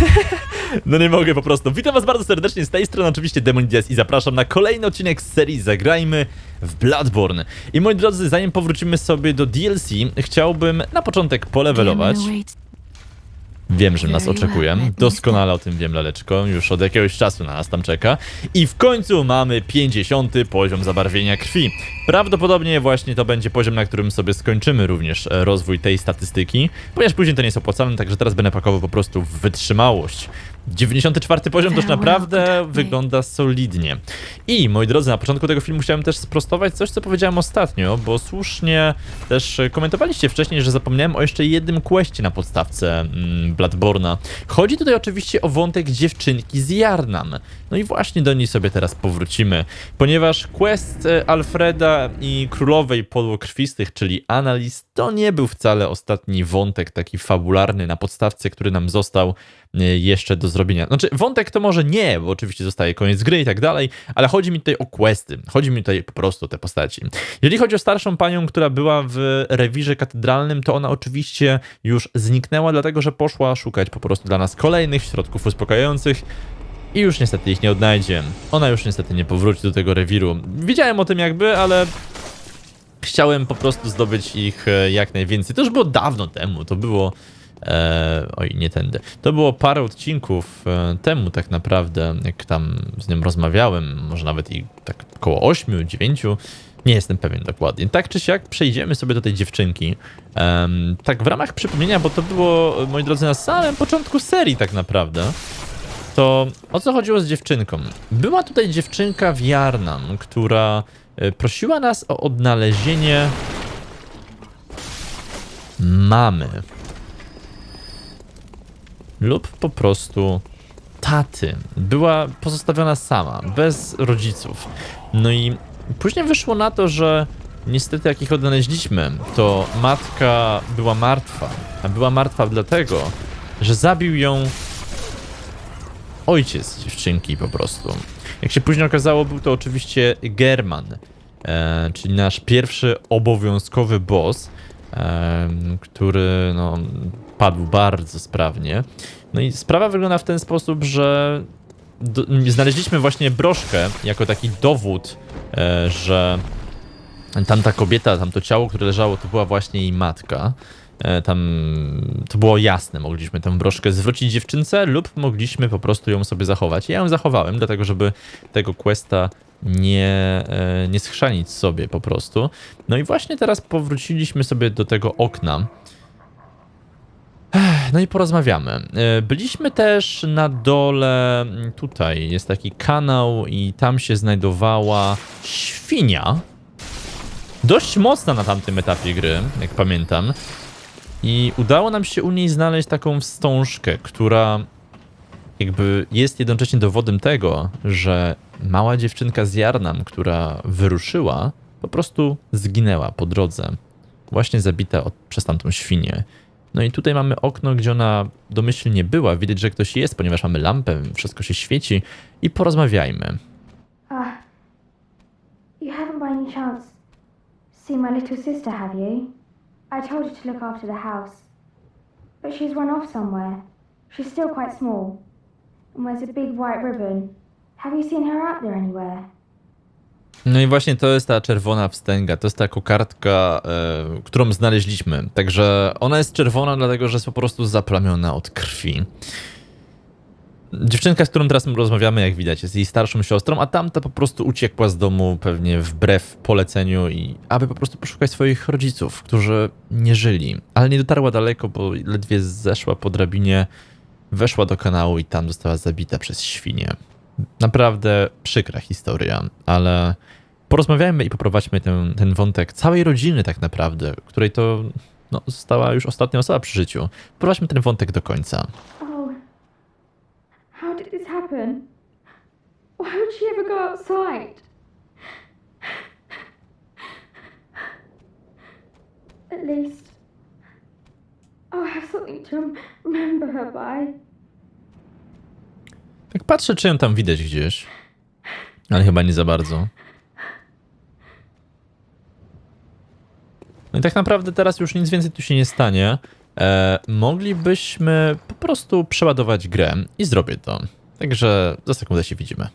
No nie mogę po prostu. Witam was bardzo serdecznie z tej strony oczywiście Demonidias i zapraszam na kolejny odcinek z serii Zagrajmy w Bloodborne. I moi drodzy, zanim powrócimy sobie do DLC, chciałbym na początek polewelować. Wiem, że nas oczekuje. Doskonale o tym wiem, laleczko. Już od jakiegoś czasu na nas tam czeka. I w końcu mamy 50 poziom zabarwienia krwi. Prawdopodobnie właśnie to będzie poziom, na którym sobie skończymy również e, rozwój tej statystyki, ponieważ później to nie jest opłacalne, także teraz będę pakował po prostu w wytrzymałość. 94 poziom już naprawdę wygląda solidnie. I moi drodzy, na początku tego filmu chciałem też sprostować coś, co powiedziałem ostatnio, bo słusznie też komentowaliście wcześniej, że zapomniałem o jeszcze jednym questie na podstawce mm, Bloodborna. Chodzi tutaj oczywiście o wątek dziewczynki z Jarnam. No i właśnie do niej sobie teraz powrócimy, ponieważ quest e, Alfreda i królowej podłokrwistych, czyli Annalise, to nie był wcale ostatni wątek taki fabularny na podstawce, który nam został e, jeszcze do zrobienia. Znaczy, wątek to może nie, bo oczywiście zostaje koniec gry i tak dalej, ale chodzi mi tutaj o questy. Chodzi mi tutaj po prostu o te postaci. Jeżeli chodzi o starszą panią, która była w rewirze katedralnym, to ona oczywiście już zniknęła, dlatego że poszła szukać po prostu dla nas kolejnych środków uspokajających. I już niestety ich nie odnajdzie. Ona już niestety nie powróci do tego rewiru. Wiedziałem o tym jakby, ale chciałem po prostu zdobyć ich e, jak najwięcej. To już było dawno temu, to było... E, oj, nie tędy. To było parę odcinków e, temu tak naprawdę, jak tam z nim rozmawiałem, może nawet i tak około 8, 9. Nie jestem pewien dokładnie. Tak czy siak przejdziemy sobie do tej dziewczynki. Em, tak w ramach przypomnienia, bo to było, moi drodzy, na samym początku serii tak naprawdę. To o co chodziło z dziewczynką? Była tutaj dziewczynka w Jarnam, która e, prosiła nas o odnalezienie mamy. Lub po prostu taty. Była pozostawiona sama, bez rodziców. No i później wyszło na to, że niestety jak ich odnaleźliśmy, to matka była martwa. A była martwa dlatego, że zabił ją ojciec dziewczynki po prostu. Jak się później okazało, był to oczywiście German, e, czyli nasz pierwszy obowiązkowy boss, e, który no, padł bardzo sprawnie. No i sprawa wygląda w ten sposób, że do, znaleźliśmy właśnie broszkę jako taki dowód, e, że tamta kobieta, tamto ciało, które leżało, to była właśnie jej matka. E, Tam to było jasne, mogliśmy tę broszkę zwrócić dziewczynce lub mogliśmy po prostu ją sobie zachować. Ja ją zachowałem, dlatego żeby tego questa nie, e, nie schrzanić sobie po prostu. No i właśnie teraz powróciliśmy sobie do tego okna. No i porozmawiamy. E, Byliśmy też na dole, m, tutaj jest taki kanał i tam się znajdowała świnia. Dość mocna na tamtym etapie gry, jak pamiętam. I udało nam się u niej znaleźć taką wstążkę, która jakby jest jednocześnie dowodem tego, że mała dziewczynka z Jarnam, która wyruszyła, po prostu zginęła po drodze. Właśnie zabita od, przez tamtą świnię. No i tutaj mamy okno, gdzie ona domyślnie była. Widać, że ktoś jest, ponieważ mamy lampę, wszystko się świeci. I porozmawiajmy. Ah, you haven't by any chance seen my little sister, have you? I told her to look after the house. But she's run off somewhere. She's still quite small and wears a big white ribbon. Have you seen her out there anywhere? No i właśnie to jest ta czerwona wstęga, to jest ta kokardka, e, którą znaleźliśmy. Także ona jest czerwona, dlatego że jest po prostu zaplamiona od krwi. Dziewczynka, z którą teraz rozmawiamy, jak widać, jest jej starszą siostrą, a tamta po prostu uciekła z domu pewnie wbrew poleceniu i aby po prostu poszukać swoich rodziców, którzy nie żyli. Ale nie dotarła daleko, bo ledwie zeszła po drabinie, weszła do kanału i tam została zabita przez świnię. Naprawdę przykra historia, ale porozmawiajmy i poprowadźmy ten, ten wątek całej rodziny tak naprawdę, której to no, została już ostatnia osoba przy życiu. Prowadźmy ten wątek do końca. Oh, how did this happen? Why would she ever go outside? At least I'll have something to rem- remember her by. Tak patrzę, czy ją tam widać gdzieś, ale chyba nie za bardzo. No i tak naprawdę teraz już nic więcej tu się nie stanie. e, moglibyśmy po prostu przeładować grę i zrobię to. Także za sekundę się widzimy.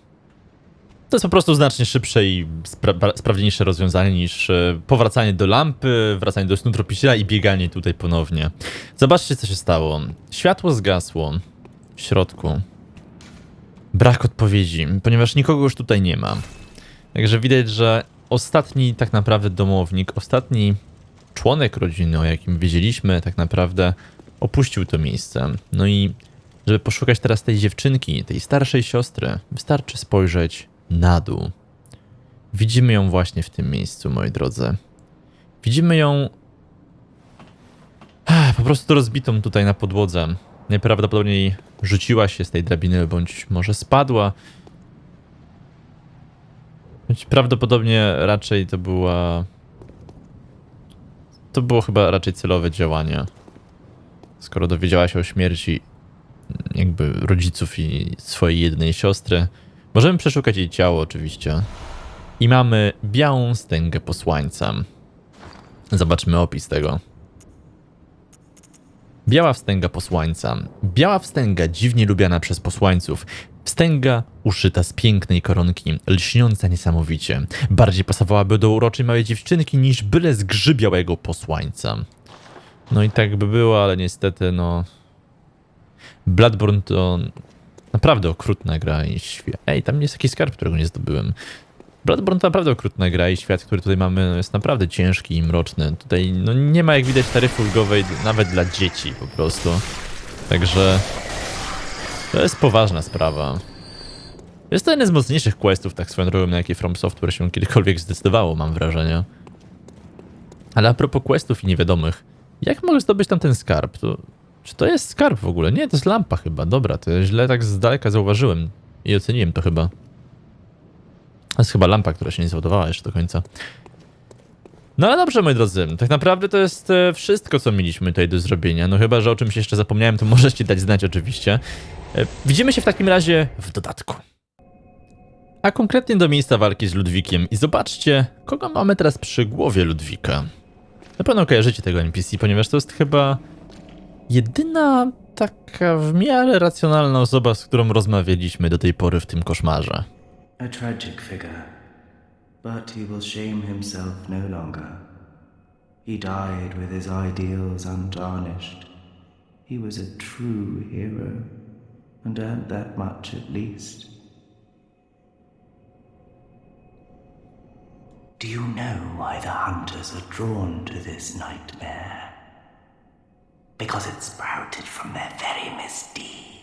To jest po prostu znacznie szybsze i spra sprawniejsze rozwiązanie niż e, powracanie do lampy, wracanie do snu tropiciela i bieganie tutaj ponownie. Zobaczcie, co się stało. Światło zgasło w środku. Brak odpowiedzi, ponieważ nikogo już tutaj nie ma. Także widać, że ostatni tak naprawdę domownik, ostatni członek rodziny, o jakim wiedzieliśmy tak naprawdę, opuścił to miejsce. No i żeby poszukać teraz tej dziewczynki, tej starszej siostry, wystarczy spojrzeć na dół. Widzimy ją właśnie w tym miejscu, moi drodzy. Widzimy ją Ech, po prostu rozbitą tutaj na podłodze. Najprawdopodobniej rzuciła się z tej drabiny, bądź może spadła. Bądź prawdopodobnie raczej to była. To było chyba raczej celowe działanie. Skoro dowiedziała się o śmierci jakby rodziców i swojej jednej siostry, możemy przeszukać jej ciało oczywiście. I mamy białą stęgę posłańca. Zobaczmy opis tego. Biała wstęga posłańca. Biała wstęga dziwnie lubiana przez posłańców. Wstęga uszyta z pięknej koronki, lśniąca niesamowicie. Bardziej pasowałaby do uroczej małej dziewczynki niż byle zgrzybiałego posłańca. No i tak by było, ale niestety no... Bloodborne to naprawdę okrutna gra i świat... Ej, tam jest jakiś skarb, którego nie zdobyłem. Bloodborne to naprawdę okrutna gra i świat, który tutaj mamy no, jest naprawdę ciężki i mroczny. Tutaj no, nie ma jak widać taryfy ulgowej nawet dla dzieci po prostu. Także to jest poważna sprawa. Jest to jeden z mocniejszych questów, tak swoją drogą, na jakie From Software się kiedykolwiek zdecydowało, mam wrażenie. Ale a propos questów i niewiadomych, jak mogę zdobyć tam ten skarb? To, czy to jest skarb w ogóle? Nie, to jest lampa chyba. Dobra, to źle tak z daleka zauważyłem i oceniłem to chyba. To jest chyba lampa, która się nie załadowała jeszcze do końca. No ale dobrze, moi drodzy, tak naprawdę to jest e, wszystko, co mieliśmy tutaj do zrobienia. No chyba, że o czymś jeszcze zapomniałem, to możecie dać znać oczywiście. E, Widzimy się w takim razie w dodatku. A konkretnie do miejsca walki z Ludwikiem i zobaczcie, kogo mamy teraz przy głowie Ludwika. Na pewno kojarzycie tego NPC, ponieważ to jest chyba jedyna taka w miarę racjonalna osoba, z którą rozmawialiśmy do tej pory w tym koszmarze. A tragic figure, but he will shame himself no longer. He died with his ideals untarnished. He was a true hero, and earned that much at least. Do you know why the hunters are drawn to this nightmare? Because it sprouted from their very misdeeds.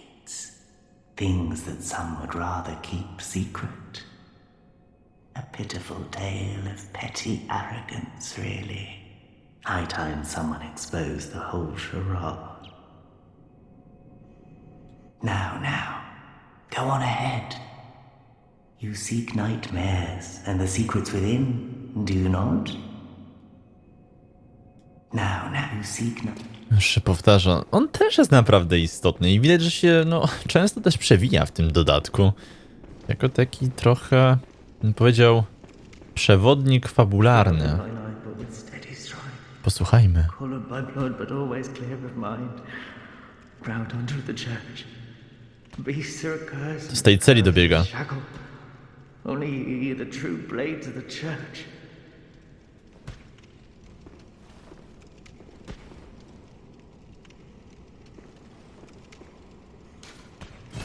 Things that some would rather keep secret. A pitiful tale of petty arrogance, really. High time someone exposed the whole charade. Now, now, go on ahead. You seek nightmares and the secrets within, do you not? Now, now, you seek Już się powtarza. On też jest naprawdę istotny i widać, że się no, często też przewija w tym dodatku. Jako taki trochę, bym powiedział, przewodnik fabularny. Posłuchajmy. Z tej celi dobiega. Shackled. Only ye, the true blades of the church.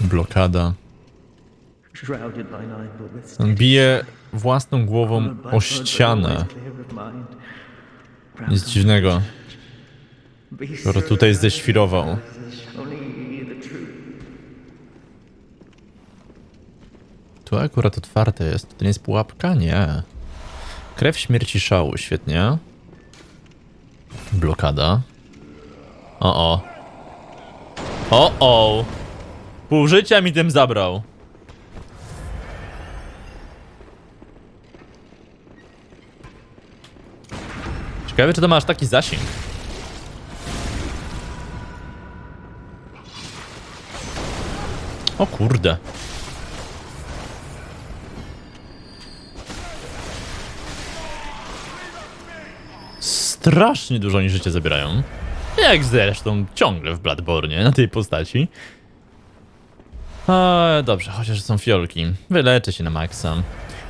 Blokada. On bije własną głową o ścianę. Nic dziwnego. Skoro tutaj zdeświrował. Tu akurat otwarte jest. To nie jest pułapka? Nie. Krew śmierci szału, świetnie. Blokada. O o. O o. Pół życia mi tym zabrał. Ciekawe, czy to masz taki zasięg. O kurde. Strasznie dużo oni życie zabierają. Jak zresztą ciągle w Bloodborne, na tej postaci. A, dobrze, chociaż są fiolki. Wyleczę się na maksa.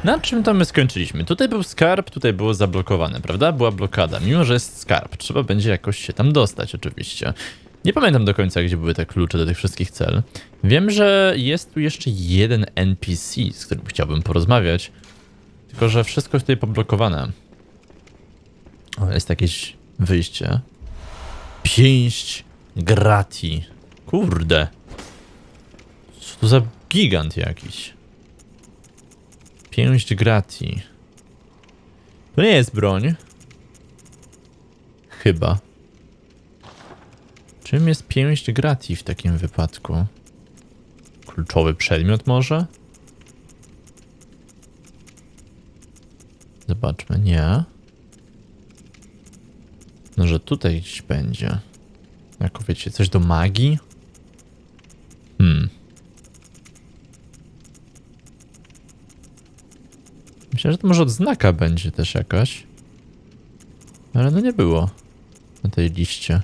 Na czym to my skończyliśmy? Tutaj był skarb, tutaj było zablokowane, prawda? Była blokada. Mimo, że jest skarb, trzeba będzie jakoś się tam dostać, oczywiście. Nie pamiętam do końca, gdzie były te klucze do tych wszystkich cel. Wiem, że jest tu jeszcze jeden NPC, z którym chciałbym porozmawiać. Tylko, że wszystko jest tutaj poblokowane. O, jest jakieś wyjście. Pięść grati. Kurde. Co to za gigant jakiś? Pięść grati. To nie jest broń. Chyba. Czym jest pięść grati w takim wypadku? Kluczowy przedmiot może? Zobaczmy, nie. No, że tutaj gdzieś będzie. Jak wiecie, coś do magii? Hmm. Myślę, że to może odznaka będzie też jakaś. Ale no nie było na tej liście.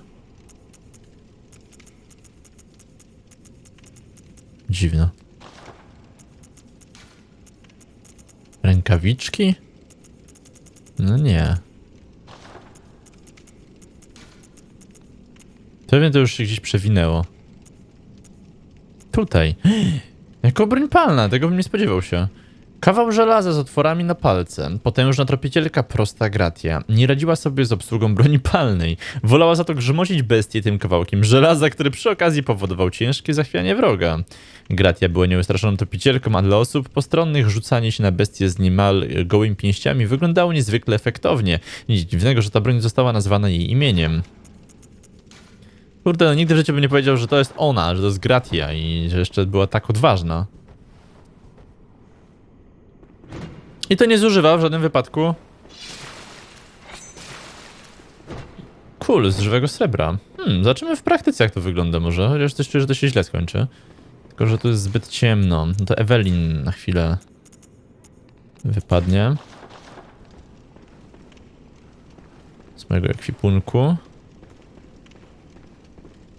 Dziwne. Rękawiczki? No nie. Pewnie to już się gdzieś przewinęło. Tutaj. Jako broń palna, tego bym nie spodziewał się. Kawał żelaza z otworami na palce. Potężna tropicielka prosta gratia. Nie radziła sobie z obsługą broni palnej. Wolała za to grzmocić bestię tym kawałkiem żelaza, który przy okazji powodował ciężkie zachwianie wroga. Gratia była nieustraszoną tropicielką, a dla osób postronnych rzucanie się na bestie z niemal gołymi pięściami wyglądało niezwykle efektownie. Nic dziwnego, że ta broń została nazwana jej imieniem. Kurde, no nigdy w życiu bym nie powiedział, że to jest ona, że to jest Gratia i że jeszcze była tak odważna. I to nie zużywa w żadnym wypadku. Cool, z żywego srebra. Hmm, zobaczymy w praktyce jak to wygląda może, chociaż też czuję, że to się źle skończy. Tylko, że tu jest zbyt ciemno. No to Evelyn na chwilę wypadnie. Z mojego ekwipunku.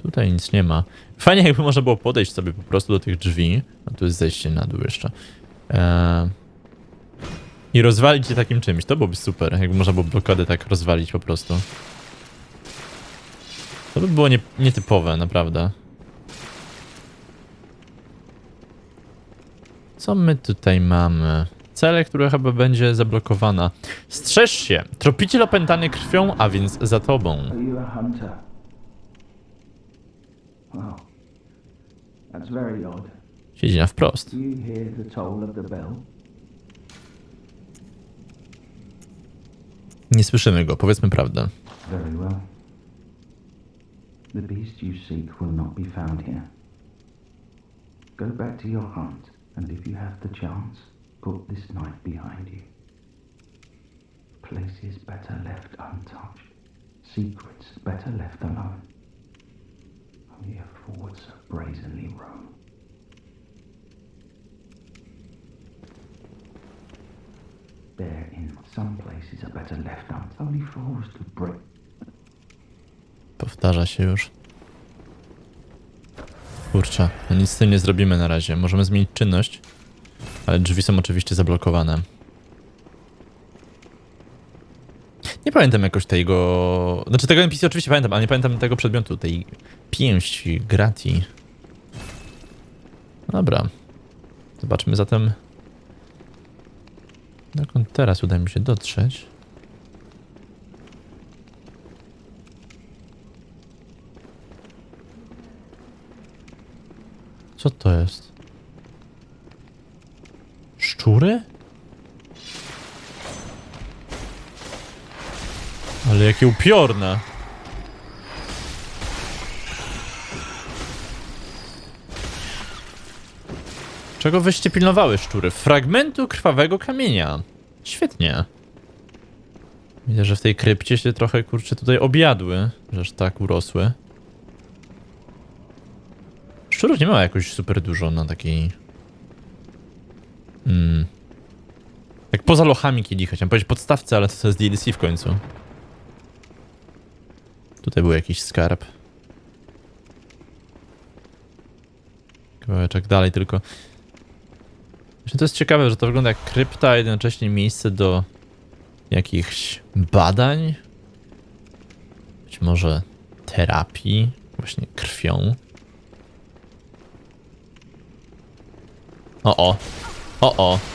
Tutaj nic nie ma. Fajnie jakby można było podejść sobie po prostu do tych drzwi. A tu jest zejście na dół jeszcze. Eee... I rozwalić je takim czymś. To byłoby super, jakby można było blokadę tak rozwalić po prostu. To by było nie, nietypowe, naprawdę. Co my tutaj mamy? Cele, które chyba będzie zablokowana. Strzeż się! Tropiciel opętany krwią, a więc za tobą. Siedzi na wprost. Do you hear the toll of the bell? Nie słyszymy go, powiedzmy prawdę. The beast you seek will not be found here. Go back to your and if you have the chance, put this night behind you. Places better left untouched, secrets better left alone. Only a forward so brazenly roam. Therein, some places are better left untouched. Only fools to break. Powtarza się już. Kurczę, no nic z tym nie zrobimy na razie. Możemy zmienić czynność, ale drzwi są oczywiście zablokowane. Nie pamiętam jakoś tego... Znaczy tego NPC oczywiście pamiętam, ale nie pamiętam tego przedmiotu, tej pięści grati. Dobra. Zobaczmy zatem... Dokąd teraz uda mi się dotrzeć? Co to jest? Szczury? Ale jakie upiorne. Czego wyście pilnowały, szczury? Fragmentu krwawego kamienia. Świetnie. Widzę, że w tej krypcie się trochę, kurczę, tutaj objadły, że aż tak urosły. Szczurów nie ma jakoś super dużo na takiej... Mm. Jak poza lochami kielicha, chciałem powiedzieć podstawce, ale to jest DLC w końcu. Tutaj był jakiś skarb. Kawałeczek dalej tylko. Właśnie to jest ciekawe, że to wygląda jak krypta, a jednocześnie miejsce do jakichś badań. Być może terapii, właśnie krwią. O o. O o.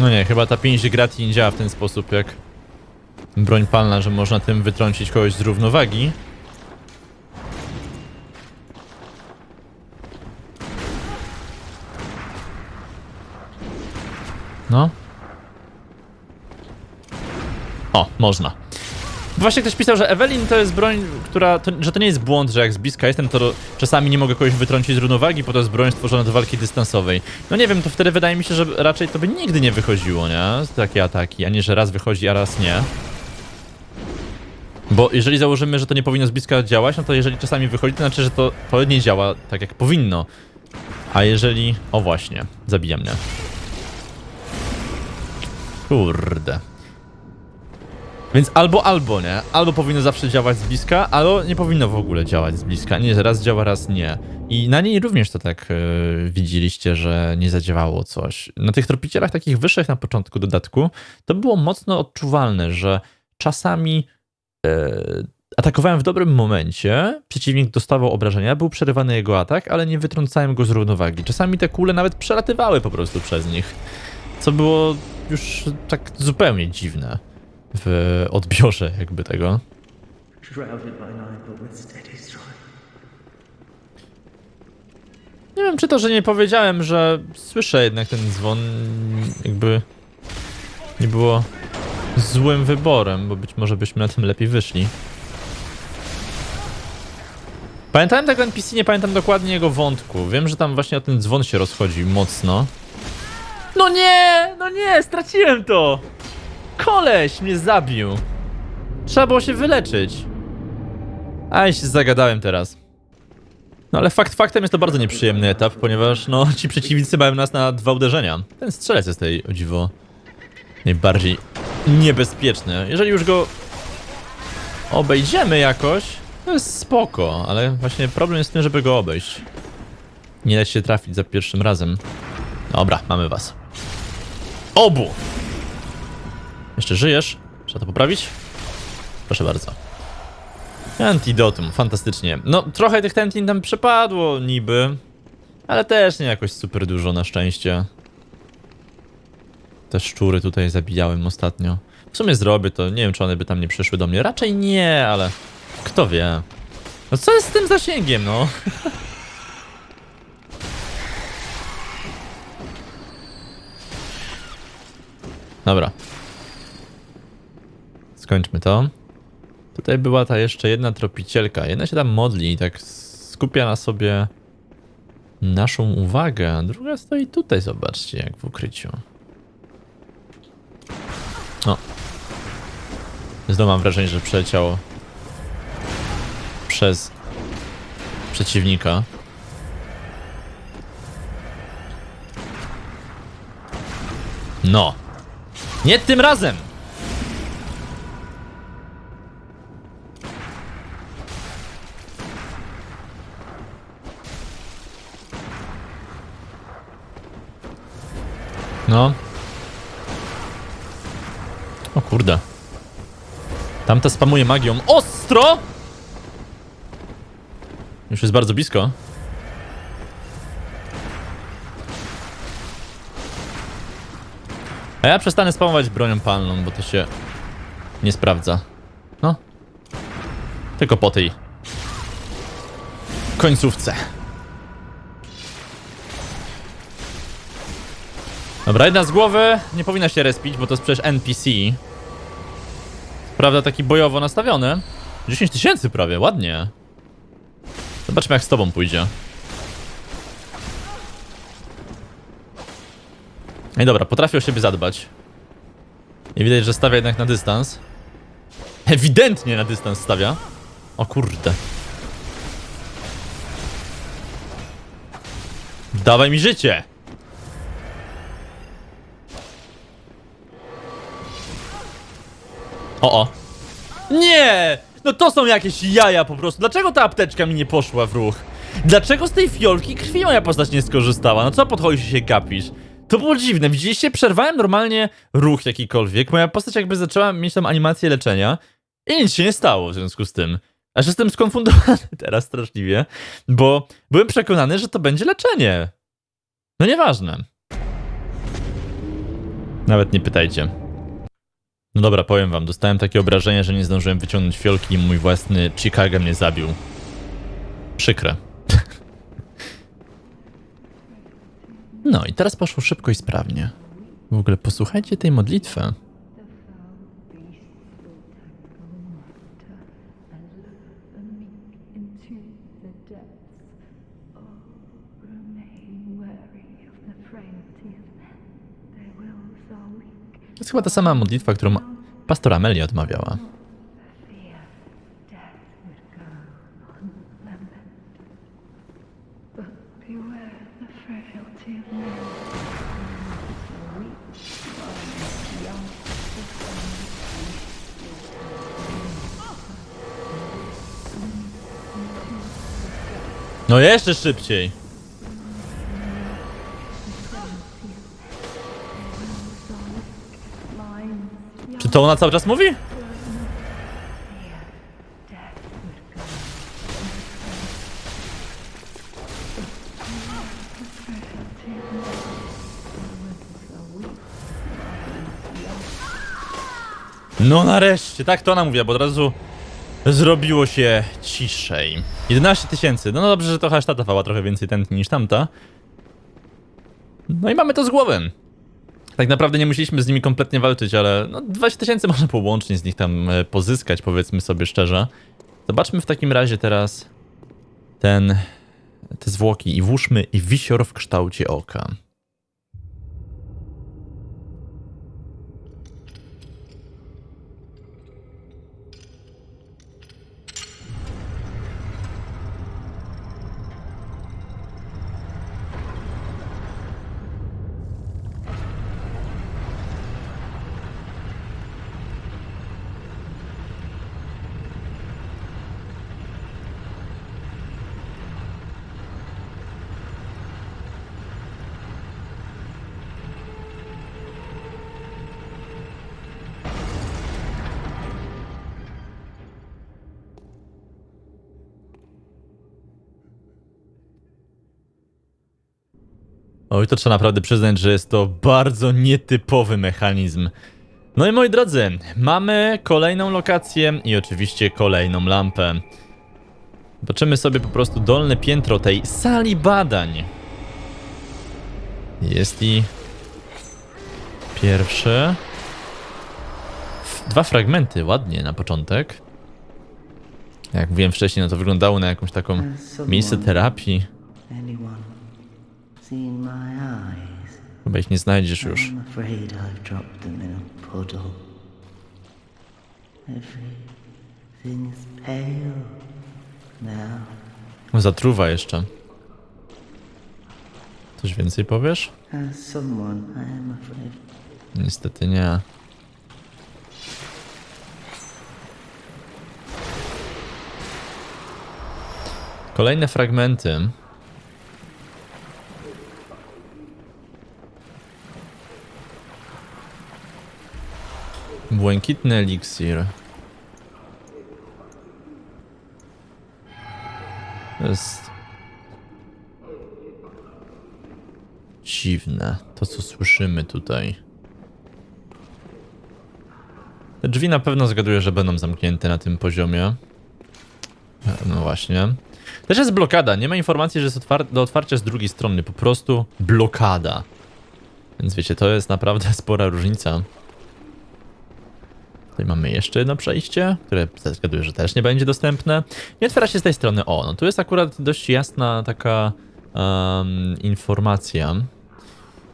No nie, chyba ta pięść grati nie działa w ten sposób jak broń palna, że można tym wytrącić kogoś z równowagi. No. O, można. Właśnie ktoś pisał, że Evelyn to jest broń, która. To, że to nie jest błąd, że jak z bliska jestem, to czasami nie mogę kogoś wytrącić z równowagi, bo to jest broń stworzona do walki dystansowej. No nie wiem, to wtedy wydaje mi się, że raczej to by nigdy nie wychodziło, nie? Takie ataki, a nie, że raz wychodzi, a raz nie. Bo jeżeli założymy, że to nie powinno z bliska działać, no to jeżeli czasami wychodzi, to znaczy, że to, to nie działa tak jak powinno. A jeżeli... O właśnie, zabija mnie. Kurde. Więc albo, albo, nie? Albo powinno zawsze działać z bliska, albo nie powinno w ogóle działać z bliska. Nie, raz działa, raz nie. I na niej również to tak yy, widzieliście, że nie zadziałało coś. Na tych tropicielach takich wyższych na początku dodatku, to było mocno odczuwalne, że czasami yy, atakowałem w dobrym momencie, przeciwnik dostawał obrażenia, był przerywany jego atak, ale nie wytrącałem go z równowagi. Czasami te kule nawet przelatywały po prostu przez nich, co było już tak zupełnie dziwne w odbiorze jakby tego. Nie wiem, czy to, że nie powiedziałem, że słyszę jednak ten dzwon, jakby nie było złym wyborem, bo być może byśmy na tym lepiej wyszli. Pamiętałem tego NPC, nie pamiętam dokładnie jego wątku. Wiem, że tam właśnie o ten dzwon się rozchodzi mocno. No nie! No nie! Straciłem to! Koleś mnie zabił! Trzeba było się wyleczyć. A ja się zagadałem teraz. No ale fakt faktem jest to bardzo nieprzyjemny etap, ponieważ no ci przeciwnicy mają nas na dwa uderzenia. Ten strzelec jest tej o dziwo najbardziej niebezpieczny. Jeżeli już go obejdziemy jakoś, to jest spoko, ale właśnie problem jest w tym, żeby go obejść. Nie da się trafić za pierwszym razem. Dobra, mamy was. Obu! Jeszcze żyjesz? Trzeba to poprawić? Proszę bardzo. Antidotum, fantastycznie. No, trochę tych tentin tam przepadło niby, ale też nie jakoś super dużo na szczęście. Te szczury tutaj zabijałem ostatnio. W sumie zrobię to, nie wiem czy one by tam nie przyszły do mnie. Raczej nie, ale kto wie. No co jest z tym zasięgiem, no? Dobra. Skończmy to. Tutaj była ta jeszcze jedna tropicielka. Jedna się tam modli i tak skupia na sobie naszą uwagę, a druga stoi tutaj, zobaczcie, jak w ukryciu. O. Znowu mam wrażenie, że przeleciało przez przeciwnika. No. Nie tym razem! Tamta spamuje magią. Ostro! Już jest bardzo blisko. A ja przestanę spamować bronią palną, bo to się nie sprawdza. No. Tylko po tej końcówce. Dobra, jedna z głowy nie powinna się respić, bo to jest przecież NPC. Prawda, taki bojowo nastawiony. 10 tysięcy prawie, ładnie. Zobaczmy jak z tobą pójdzie. I dobra, potrafi o siebie zadbać. I widać, że stawia jednak na dystans. Ewidentnie na dystans stawia. O kurde. Dawaj mi życie! O, o. Nie! No to są jakieś jaja po prostu. Dlaczego ta apteczka mi nie poszła w ruch? Dlaczego z tej fiolki krwi moja postać nie skorzystała? No co podchodzisz i się gapisz? To było dziwne, widzieliście? Przerwałem normalnie ruch jakikolwiek. Moja postać jakby zaczęła mieć tam animację leczenia i nic się nie stało w związku z tym. Aż jestem skonfundowany teraz straszliwie, bo byłem przekonany, że to będzie leczenie. No nieważne. Nawet nie pytajcie. No dobra, powiem wam, dostałem takie obrażenia, że nie zdążyłem wyciągnąć fiolki i mój własny Chicago mnie zabił. Przykre. No i teraz poszło szybko i sprawnie. W ogóle posłuchajcie tej modlitwy. remain. To jest chyba ta sama modlitwa, którą pastor Amelia odmawiała. Fear death would to ona cały czas mówi? No nareszcie, tak to ona mówiła, bo od razu zrobiło się ciszej. 11 tysięcy, no, no dobrze, że to aż ta dawała trochę więcej tętni niż tamta. No i mamy to z głowy. Tak naprawdę nie musieliśmy z nimi kompletnie walczyć, ale no 20 tysięcy można połącznie z nich tam e, pozyskać, powiedzmy sobie szczerze. Zobaczmy w takim razie teraz ten, te zwłoki i włóżmy i wisior w kształcie oka. Oj, to trzeba naprawdę przyznać, że jest to bardzo nietypowy mechanizm. No i moi drodzy, mamy kolejną lokację i oczywiście kolejną lampę. Zobaczymy sobie po prostu dolne piętro tej sali badań. Jest i pierwszy. F- Dwa fragmenty, ładnie na początek. Jak mówiłem wcześniej, no to wyglądało na jakąś taką miejsce terapii. Seen my eyes? Chyba ich nie znajdziesz już. I'm afraid I've dropped them in a puddle. Everything's pale now. Zatruwa jeszcze. Coś więcej powiesz? Niestety nie. Kolejne fragmenty. Błękitny eliksir. To jest dziwne, to co słyszymy tutaj. Te drzwi na pewno zgaduję, że będą zamknięte na tym poziomie. E, No właśnie. Też jest blokada, nie ma informacji, że jest otwar do otwarcia z drugiej strony, po prostu blokada. Więc wiecie, to jest naprawdę spora różnica. Tutaj mamy jeszcze jedno przejście, które zgaduję, że też nie będzie dostępne. Nie otwiera się z tej strony. O, no tu jest akurat dość jasna taka em, informacja.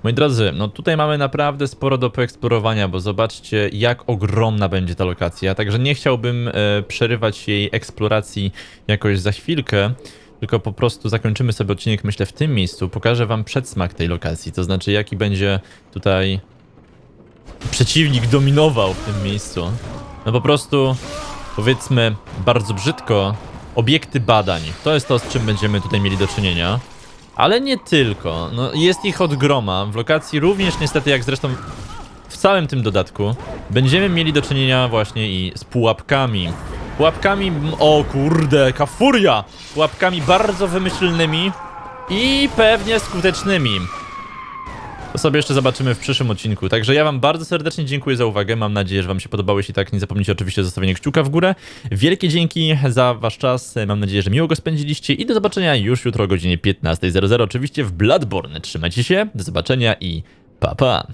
Moi drodzy, no tutaj mamy naprawdę sporo do poeksplorowania, bo zobaczcie jak ogromna będzie ta lokacja, także nie chciałbym e, przerywać jej eksploracji jakoś za chwilkę. tylko po prostu zakończymy sobie odcinek, myślę, w tym miejscu. Pokażę wam przedsmak tej lokacji, to znaczy jaki będzie tutaj przeciwnik dominował w tym miejscu. No po prostu, powiedzmy, bardzo brzydko, obiekty badań. To jest to, z czym będziemy tutaj mieli do czynienia. Ale nie tylko. No, jest ich od groma. W lokacji również niestety, jak zresztą w całym tym dodatku, będziemy mieli do czynienia właśnie i z pułapkami. Pułapkami, o kurde, jaka furia! Pułapkami bardzo wymyślnymi i pewnie skutecznymi. To sobie jeszcze zobaczymy w przyszłym odcinku. Także ja wam bardzo serdecznie dziękuję za uwagę. Mam nadzieję, że wam się podobało. Jeśli tak, nie zapomnijcie oczywiście o zostawieniu kciuka w górę. Wielkie dzięki za wasz czas. Mam nadzieję, że miło go spędziliście i do zobaczenia już jutro o godzinie 15.00 oczywiście w Bloodborne. Trzymajcie się, do zobaczenia i pa pa!